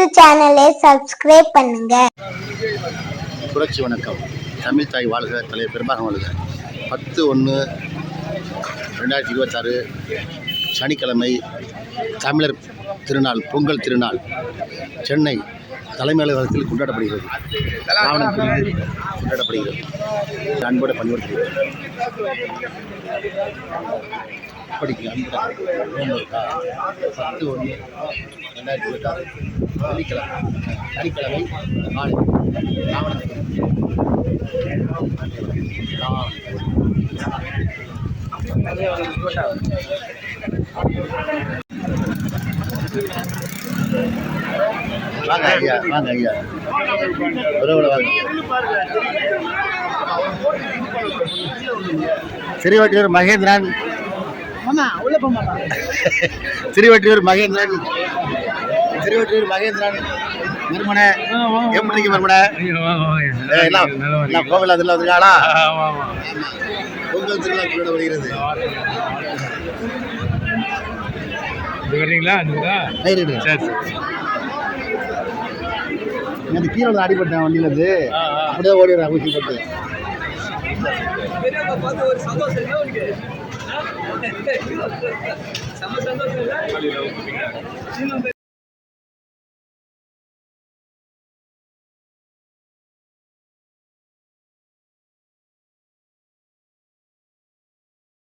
முத்து சேனலை சப்ஸ்கிரைப் பண்ணுங்க. புரட்சி வணக்கம். தமிழ் தாய் வாழ்க தலைவர் பெரும்பாகம் வாழ்க. பத்து ஒன்று ரெண்டாயிரத்தி இருபத்தாறு சனிக்கிழமை தமிழர் திருநாள் பொங்கல் திருநாள் சென்னை தலைமை அலுவலகத்தில் கொண்டாடப்படுகிறது. ராவணன் கொண்டாடப்படுகிறது. அன்போடு பணிபுரிகிறது படிக்க அன்புடன் பத்து ஒன்று ரெண்டாயிரத்தி எட்டாறு வெள்ளிக்கிழமை சனிக்கிழமை நாளை ராவணன் வாங்க ஐயா வாங்க ஐயா. உறவுல வாங்க சிறுவட்டியூர் மகேந்திரன் சிறுவட்டியூர் மகேந்திரன். சிறுவட்டியூர் மகேந்திரன். மறுமனை எப்படி இருக்கு மறுமனை எல்லாம் எல்லாம் கோவில் அதில் வந்துருக்காளா? பொங்கல் திருவிழா வருகிறது? வர்றீங்களா? கீழே அடிபட்டேன் வண்டியில இருந்து. அப்படியே ஓடிடுறேன் ஊசி போட்டு. சம சந்தோஷம்.